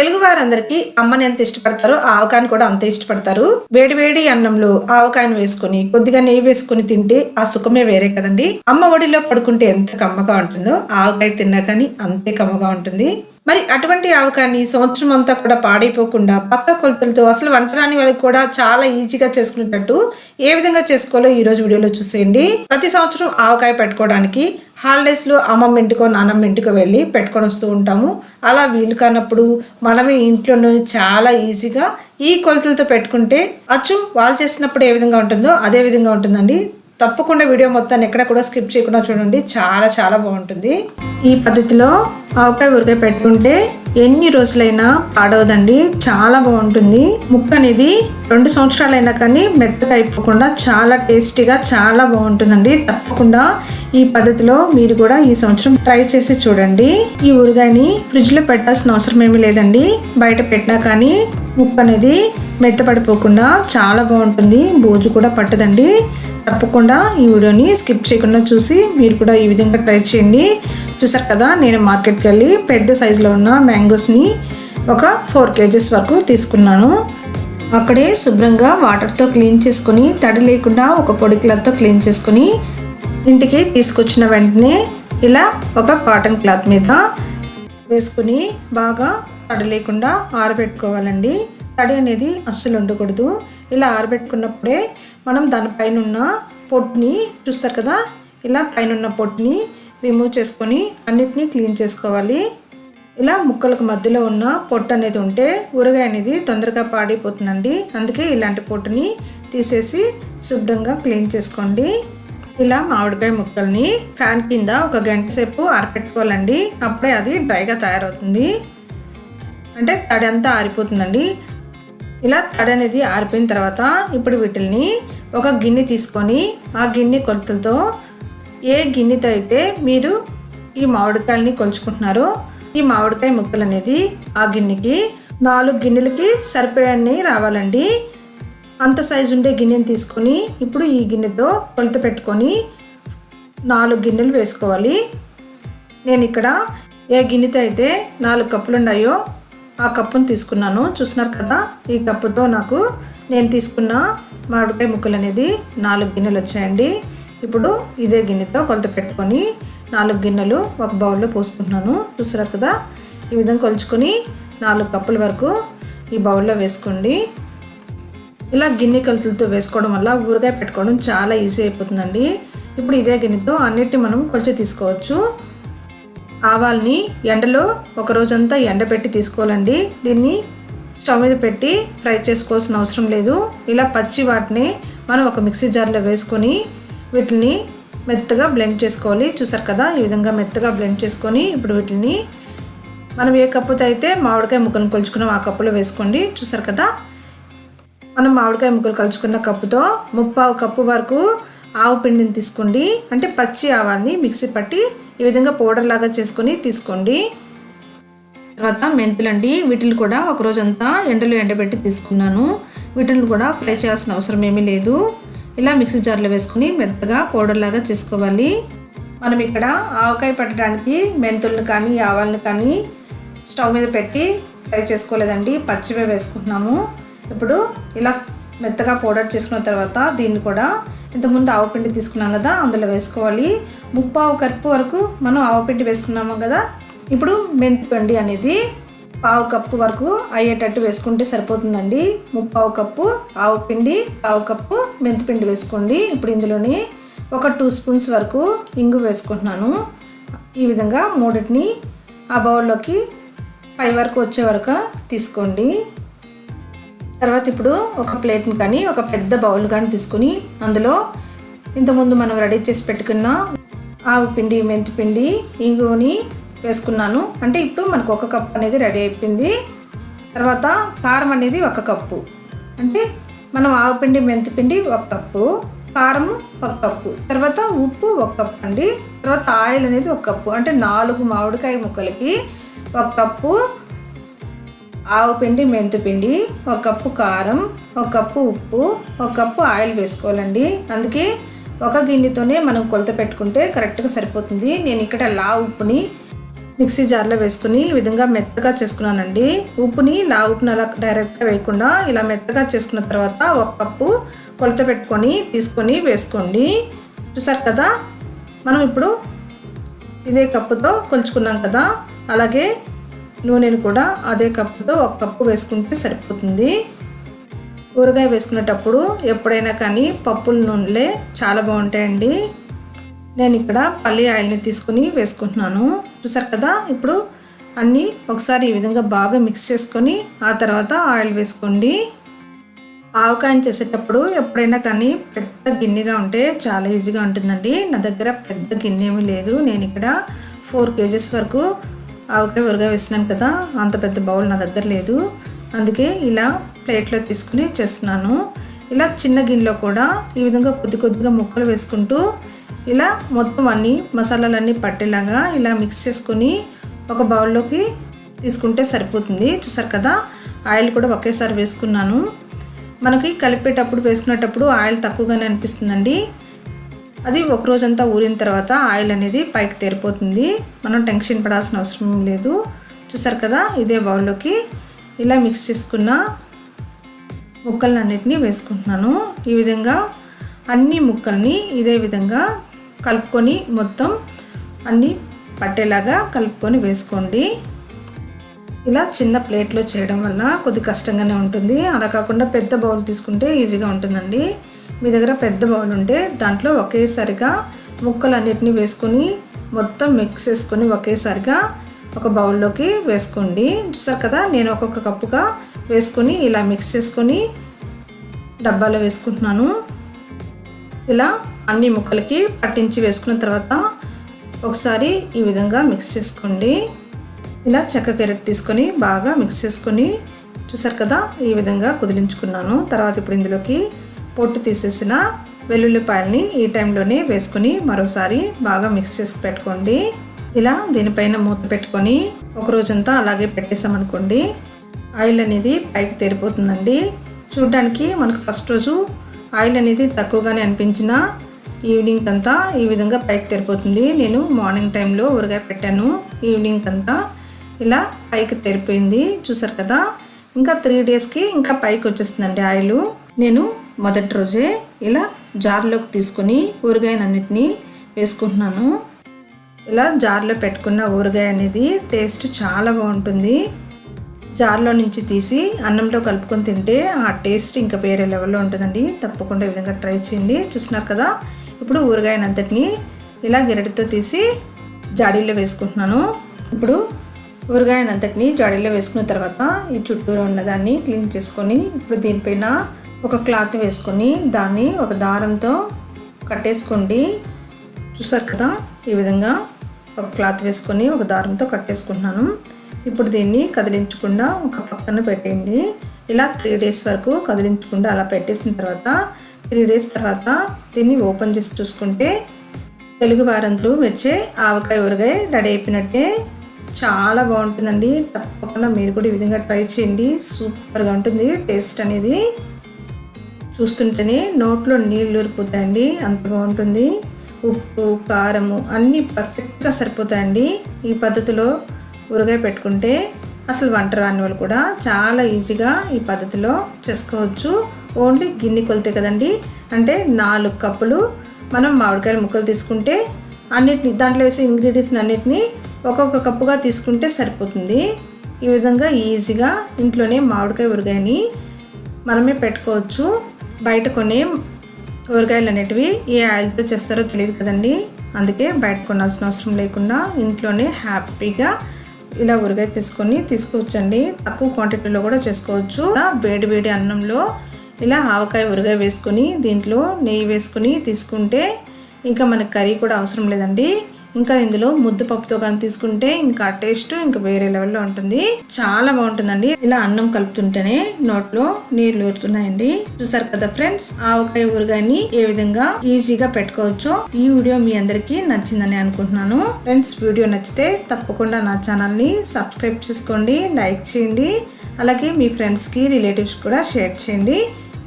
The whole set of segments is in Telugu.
తెలుగు వారందరికీ అమ్మని ఎంత ఇష్టపడతారో ఆ ఆవకాయని కూడా అంతే ఇష్టపడతారు. వేడి వేడి అన్నంలో ఆవకాయను వేసుకుని కొద్దిగా నెయ్యి వేసుకుని తింటే ఆ సుఖమే వేరే కదండి. అమ్మ ఒడిలో పడుకుంటే ఎంత కమ్మగా ఉంటుందో ఆవకాయ తిన్నా కానీ అంతే కమ్మగా ఉంటుంది. మరి అటువంటి ఆవకాయని సంవత్సరం అంతా కూడా పాడైపోకుండా పక్క కొలతలతో అసలు వంట రాని వాళ్ళకి కూడా చాలా ఈజీగా చేసుకునేటట్టు ఏ విధంగా చేసుకోవాలో ఈ రోజు వీడియోలో చూసేయండి. ప్రతి సంవత్సరం ఆవకాయ పెట్టుకోవడానికి హాలిడేస్లో అమ్మమ్మ ఇంటికో నానమ్మ ఇంటికో వెళ్ళి పెట్టుకొని వస్తూ ఉంటాము. అలా వీలు కానప్పుడు మనమే ఇంట్లోనే చాలా ఈజీగా ఈ కొలతలతో పెట్టుకుంటే అచ్చు వాళ్ళు చేసినప్పుడు ఏ విధంగా ఉంటుందో అదే విధంగా ఉంటుందండి. తప్పకుండా వీడియో మొత్తాన్ని ఎక్కడ కూడా స్కిప్ చేయకుండా చూడండి. చాలా చాలా బాగుంటుంది. ఈ పద్ధతిలో ఆవకాయ ఉరికాయ పెట్టుకుంటే ఎన్ని రోజులైనా పాడవదండి. చాలా బాగుంటుంది. ముక్క అనేది రెండు సంవత్సరాలైనా కానీ మెత్తగా అయిపోకుండా చాలా టేస్టీగా చాలా బాగుంటుందండి. తప్పకుండా ఈ పద్ధతిలో మీరు కూడా ఈ సంవత్సరం ట్రై చేసి చూడండి. ఈ ఊరగాయని ఫ్రిడ్జ్లో పెట్టాల్సిన అవసరం ఏమీ లేదండి. బయట పెట్టినా కానీ ఉప్పు అనేది మెత్తపడిపోకుండా చాలా బాగుంటుంది. బూజు కూడా పట్టదండి. తప్పకుండా ఈ వీడియోని స్కిప్ చేయకుండా చూసి మీరు కూడా ఈ విధంగా ట్రై చేయండి. చూసారు కదా నేను మార్కెట్కి వెళ్ళి పెద్ద సైజులో ఉన్న మ్యాంగోస్ని ఒక ఫోర్ కేజెస్ వరకు తీసుకున్నాను. అక్కడే శుభ్రంగా వాటర్తో క్లీన్ చేసుకుని తడి లేకుండా ఒక పొడి క్లాత్తో క్లీన్ చేసుకుని ఇంటికి తీసుకొచ్చిన వెంటనే ఇలా ఒక కాటన్ క్లాత్ మీద వేసుకుని బాగా తడి లేకుండా ఆరబెట్టుకోవాలండి. తడి అనేది అస్సలు ఉండకూడదు. ఇలా ఆరబెట్టుకున్నప్పుడే మనం దానిపైన ఉన్న పొట్టుని చూస్తారు కదా? ఇలా పైన ఉన్న పొట్టుని రిమూవ్ చేసుకొని అన్నిటినీ క్లీన్ చేసుకోవాలి. ఇలా ముక్కలకు మధ్యలో ఉన్న పొట్టు అనేది ఉంటే ఊరగాయ అనేది తొందరగా పాడైపోతుందండి. అందుకే ఇలాంటి పొట్టుని తీసేసి శుభ్రంగా క్లీన్ చేసుకోండి. ఇలా మామిడికాయ ముక్కల్ని ఫ్యాన్ కింద ఒక గంట సేపు ఆరపెట్టుకోవాలండి. అప్పుడే అది డ్రైగా తయారవుతుంది. అంటే తడి అంతా ఆరిపోతుందండి. ఇలా తడి అనేది ఆరిపోయిన తర్వాత ఇప్పుడు వీటిని ఒక గిన్నె తీసుకొని ఆ గిన్నె కొలతలతో ఏ గిన్నెతో అయితే మీరు ఈ మామిడికాయలని కొలుచుకుంటున్నారో ఈ మామిడికాయ ముక్కలు అనేది ఆ గిన్నెకి నాలుగు గిన్నెలకి సరిపోయాన్ని రావాలండి. అంత సైజు ఉండే గిన్నెని తీసుకొని ఇప్పుడు ఈ గిన్నెతో కొలత పెట్టుకొని నాలుగు గిన్నెలు వేసుకోవాలి. నేను ఇక్కడ ఏ గిన్నెతో అయితే నాలుగు కప్పులు ఉన్నాయో ఆ కప్పును తీసుకున్నాను. చూస్తున్నారు కదా ఈ కప్పుతో నాకు నేను తీసుకున్న మామిడికాయ ముక్కలు అనేది నాలుగు గిన్నెలు వచ్చాయండి. ఇప్పుడు ఇదే గిన్నెతో కొలత పెట్టుకొని నాలుగు గిన్నెలు ఒక బౌల్లో పోసుకుంటున్నాను. చూసారు కదా ఈ విధంగా కొలుచుకొని నాలుగు కప్పుల వరకు ఈ బౌల్లో వేసుకోండి. ఇలా గిన్నె కలుతులతో వేసుకోవడం వల్ల ఊరగాయ పెట్టుకోవడం చాలా ఈజీ అయిపోతుందండి. ఇప్పుడు ఇదే గిన్నెతో అన్నిటిని మనం కొంచెం తీసుకోవచ్చు. ఆవాల్ని ఎండలో ఒక రోజంతా ఎండబెట్టి తీసుకోవాలండి. దీన్ని స్టవ్ మీద పెట్టి ఫ్రై చేసుకోవాల్సిన అవసరం లేదు. ఇలా పచ్చి వాటిని మనం ఒక మిక్సీ జార్లో వేసుకొని వీటిని మెత్తగా బ్లెండ్ చేసుకోవాలి. చూసారు కదా ఈ విధంగా మెత్తగా బ్లెండ్ చేసుకొని ఇప్పుడు వీటిని మనం ఏ కప్పుతో అయితే మామిడికాయ ముక్కలను కొలుచుకున్నాం ఆ కప్పులో వేసుకోండి. చూసారు కదా మనం మామిడికాయ ముక్కలు కలుచుకున్న కప్పుతో ముప్పావు కప్పు వరకు ఆవు పిండిని తీసుకోండి. అంటే పచ్చి ఆవాన్ని మిక్సీ పట్టి ఈ విధంగా పౌడర్ లాగా చేసుకొని తీసుకోండి. తర్వాత మెంతులండి వీటిని కూడా ఒక రోజంతా ఎండలో ఎండబెట్టి తీసుకున్నాను. వీటిని కూడా ఫ్రై చేయాల్సిన అవసరం ఏమీ లేదు. ఇలా మిక్సీ జార్లో వేసుకుని మెత్తగా పౌడర్ లాగా చేసుకోవాలి. మనం ఇక్కడ ఆవకాయ పెట్టడానికి మెంతులను కానీ ఆవాలను కానీ స్టవ్ మీద పెట్టి ఫ్రై చేసుకోలేదండి. పచ్చివే వేసుకుంటున్నాము. ఇప్పుడు ఇలా మెత్తగా పౌడర్ చేసుకున్న తర్వాత దీన్ని కూడా ఇంతకుముందు ఆవపిండి తీసుకున్నాం కదా అందులో వేసుకోవాలి. ముప్పావు కప్పు వరకు మనం ఆవపిండి వేసుకున్నాము కదా ఇప్పుడు మెంతిపిండి అనేది పావు కప్పు వరకు అయ్యేటట్టు వేసుకుంటే సరిపోతుందండి. ముప్పావు కప్పు ఆవు పిండి పావు కప్పు మెంతిపిండి వేసుకోండి. ఇప్పుడు ఇందులోని ఒక టూ స్పూన్స్ వరకు ఇంగు వేసుకుంటున్నాను. ఈ విధంగా మూడింటిని ఆ బౌల్లోకి పై వరకు వచ్చే వరకు తీసుకోండి. తర్వాత ఇప్పుడు ఒక ప్లేట్ని కానీ ఒక పెద్ద బౌల్ కానీ తీసుకుని అందులో ఇంతకుముందు మనం రెడీ చేసి పెట్టుకున్న ఆవు పిండి మెంతి పిండి ఇంగుని వేసుకున్నాను. అంటే ఇప్పుడు మనకు ఒక కప్ అనేది రెడీ అయిపోయింది. తర్వాత కారం అనేది ఒక కప్పు. అంటే మనం ఆవు పిండి మెంతి పిండి ఒక కప్పు కారం ఒక కప్పు తర్వాత ఉప్పు ఒక కప్పు అండి. తర్వాత ఆయిల్ అనేది ఒక కప్పు. అంటే నాలుగు మామిడికాయ ముక్కలకి ఒక కప్పు ఆవు పిండి మెంతి పిండి ఒక కప్పు కారం ఒక కప్పు ఉప్పు ఒక కప్పు ఆయిల్ వేసుకోవాలండి. అందుకే ఒక గిన్నెతోనే మనం కొలత పెట్టుకుంటే కరెక్ట్గా సరిపోతుంది. నేను ఇక్కడ లా ఉప్పుని మిక్సీ జార్లో వేసుకుని ఈ విధంగా మెత్తగా చేసుకున్నానండి. ఉప్పుని లా ఉప్పుని అలా డైరెక్ట్గా వేయకుండా ఇలా మెత్తగా చేసుకున్న తర్వాత ఒక కప్పు కొలత పెట్టుకొని తీసుకొని వేసుకోండి. చూసారు కదా? మనం ఇప్పుడు ఇదే కప్పుతో కొలుచుకున్నాం కదా? అలాగే నూనెను కూడా అదే కప్పుతో ఒక కప్పు వేసుకుంటే సరిపోతుంది. ఊరగాయ వేసుకునేటప్పుడు ఎప్పుడైనా కానీ పప్పుల నూనెలే చాలా బాగుంటాయండి. నేను ఇక్కడ పల్లి ఆయిల్ని తీసుకుని వేసుకుంటున్నాను. చూసారు కదా ఇప్పుడు అన్నీ ఒకసారి ఈ విధంగా బాగా మిక్స్ చేసుకొని ఆ తర్వాత ఆయిల్ వేసుకోండి. ఆవకాయం చేసేటప్పుడు ఎప్పుడైనా కానీ పెద్ద గిన్నెగా ఉంటే చాలా ఈజీగా ఉంటుందండి. నా దగ్గర పెద్ద గిన్నె ఏమీ లేదు. నేను ఇక్కడ ఫోర్ కేజెస్ వరకు ఆవకాయ ఊరగా వేసినాను కదా అంత పెద్ద బౌల్ నా దగ్గర లేదు. అందుకే ఇలా ప్లేట్లో తీసుకుని చేస్తున్నాను. ఇలా చిన్న గిన్నెలో కూడా ఈ విధంగా కొద్ది కొద్దిగా ముక్కలు వేసుకుంటూ ఇలా మొత్తం అన్ని మసాలాలన్నీ పట్టేలాగా ఇలా మిక్స్ చేసుకొని ఒక బౌల్లోకి తీసుకుంటే సరిపోతుంది. చూసారు కదా ఆయిల్ కూడా ఒకేసారి వేసుకున్నాను. మనకి కలిపేటప్పుడు వేసుకునేటప్పుడు ఆయిల్ తక్కువగానే అనిపిస్తుందండి. అది ఒక రోజంతా ఊరిన తర్వాత ఆయిల్ అనేది పైకి తేరిపోతుంది. మనం టెన్షన్ పడాల్సిన అవసరం లేదు. చూసారు కదా? ఇదే బౌల్లోకి ఇలా మిక్స్ చేసుకున్న ముక్కలన్నిటినీ వేసుకుంటున్నాను. ఈ విధంగా అన్ని ముక్కల్ని ఇదే విధంగా కలుపుకొని మొత్తం అన్నీ పట్టేలాగా కలుపుకొని వేసుకోండి. ఇలా చిన్న ప్లేట్లో చేయడం వల్ల కొద్ది కష్టంగానే ఉంటుంది. అలా కాకుండా పెద్ద బౌల్ తీసుకుంటే ఈజీగా ఉంటుందండి. మీ దగ్గర పెద్ద బౌల్ ఉంటే దాంట్లో ఒకేసారిగా ముక్కలన్నిటిని వేసుకొని మొత్తం మిక్స్ చేసుకొని ఒకేసారిగా ఒక బౌల్లోకి వేసుకోండి. చూసారు కదా నేను ఒక్కొక్క కప్పుగా వేసుకొని ఇలా మిక్స్ చేసుకొని డబ్బాలో వేసుకుంటున్నాను. ఇలా అన్ని ముక్కలకి పట్టించి వేసుకున్న తర్వాత ఒకసారి ఈ విధంగా మిక్స్ చేసుకోండి. ఇలా చెక్క కెరెట్ తీసుకొని బాగా మిక్స్ చేసుకొని చూసారు కదా ఈ విధంగా కుదిలించుకున్నాను. తర్వాత ఇప్పుడు ఇందులోకి పొట్టు తీసేసిన వెల్లుల్లిపాయల్ని ఈ టైంలోనే వేసుకొని మరోసారి బాగా మిక్స్ చేసి పెట్టుకోండి. ఇలా దీనిపైన మూత పెట్టుకొని ఒక రోజంతా అలాగే పెట్టేసామనుకోండి ఆయిల్ అనేది పైకి తేరిపోతుందండి. చూడడానికి మనకు ఫస్ట్ రోజు ఆయిల్ అనేది తక్కువగానే అనిపించిన ఈవినింగ్ అంతా ఈ విధంగా పైకి తెరిపోతుంది. నేను మార్నింగ్ టైంలో ఊరగాయ పెట్టాను ఈవినింగ్ అంతా ఇలా పైకి తెరిపోయింది. చూసారు కదా ఇంకా త్రీ డేస్కి ఇంకా పైకి వచ్చేస్తుందండి ఆయిల్. నేను మొదటి రోజే ఇలా జార్లోకి తీసుకొని ఊరగాయనన్నిటినీ వేసుకుంటున్నాను. ఇలా జార్లో పెట్టుకున్న ఊరగాయ అనేది టేస్ట్ చాలా బాగుంటుంది. జార్లో నుంచి తీసి అన్నంలో కలుపుకొని తింటే ఆ టేస్ట్ ఇంకా వేరే లెవెల్లో ఉంటుందండి. తప్పకుండా ఈ విధంగా ట్రై చేయండి. చూస్తున్నారు కదా ఇప్పుడు ఊరగాయనంతటిని ఇలా గిరటితో తీసి జాడీలో వేసుకుంటున్నాను. ఇప్పుడు ఊరగాయనంతటిని జాడీలో వేసుకున్న తర్వాత ఈ చుట్టూరు ఉన్నదాన్ని క్లీన్ చేసుకొని ఇప్పుడు దీనిపైన ఒక క్లాత్ వేసుకొని దాన్ని ఒక దారంతో కట్టేసుకోండి. చూసారు కదా? ఈ విధంగా ఒక క్లాత్ వేసుకొని ఒక దారంతో కట్టేసుకుంటున్నాను. ఇప్పుడు దీన్ని కదిలించకుండా ఒక పక్కన పెట్టేయండి. ఇలా త్రీ డేస్ వరకు కదిలించకుండా అలా పెట్టేసిన తర్వాత త్రీ డేస్ తర్వాత దీన్ని ఓపెన్ చేసి చూసుకుంటే తెలుగు వారంతులు మెచ్చే ఆవకాయ ఊరగాయ రెడీ అయిపోయినట్టే. చాలా బాగుంటుందండి. తప్పకుండా మీరు కూడా ఈ విధంగా ట్రై చేయండి. సూపర్గా ఉంటుంది టేస్ట్ అనేది. చూస్తుంటేనే నోట్లో నీళ్ళు ఊరిపోతాయండి. అంత బాగుంటుంది. ఉప్పు కారము అన్నీ పర్ఫెక్ట్గా సరిపోతాయండి. ఈ పద్ధతిలో ఊరగాయ పెట్టుకుంటే అసలు వంట రాని వాళ్ళు కూడా చాలా ఈజీగా ఈ పద్ధతిలో చేసుకోవచ్చు. ఓన్లీ గిన్నె కొలితే కదండి. అంటే నాలుగు కప్పులు మనం మామిడికాయల ముక్కలు తీసుకుంటే అన్నిటిని దాంట్లో వేసే ఇంగ్రీడియంట్స్ అన్నిటిని ఒక్కొక్క కప్పుగా తీసుకుంటే సరిపోతుంది. ఈ విధంగా ఈజీగా ఇంట్లోనే మామిడికాయ ఉరగాయని మనమే పెట్టుకోవచ్చు. బయట కొన్ని ఊరగాయలు అనేటివి ఏ ఆయిల్తో చేస్తారో తెలియదు కదండి. అందుకే బయట కొనాల్సిన అవసరం లేకుండా ఇంట్లోనే హ్యాపీగా ఇలా ఊరగాయ తీసుకొని తీసుకోవచ్చండి. తక్కువ క్వాంటిటీలో కూడా చేసుకోవచ్చు. వేడి వేడి అన్నంలో ఇలా ఆవకాయ ఊరగాయ వేసుకొని దీంట్లో నెయ్యి వేసుకొని తీసుకుంటే ఇంకా మనకి కర్రీ కూడా అవసరం లేదండి. ఇంకా ఇందులో ముద్దపప్పుతో కానీ తీసుకుంటే ఇంకా టేస్ట్ ఇంకా వేరే లెవెల్లో ఉంటుంది. చాలా బాగుంటుందండి. ఇలా అన్నం కలుపుతుంటేనే నోట్లో నీళ్ళు ఊరుతున్నాయండి. చూసారు కదా ఫ్రెండ్స్ ఆవకాయ ఊరగాయని ఏ విధంగా ఈజీగా పెట్టుకోవచ్చో ఈ వీడియో మీ అందరికీ నచ్చిందని అనుకుంటున్నాను. ఫ్రెండ్స్ వీడియో నచ్చితే తప్పకుండా నా ఛానల్ని సబ్స్క్రైబ్ చేసుకోండి లైక్ చేయండి అలాగే మీ ఫ్రెండ్స్కి రిలేటివ్స్ కూడా షేర్ చేయండి.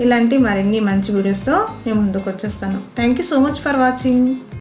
ఇలాంటి మరిన్ని మంచి వీడియోస్తో మేము ముందుకు వచ్చేస్తాను. Thank you so much for watching.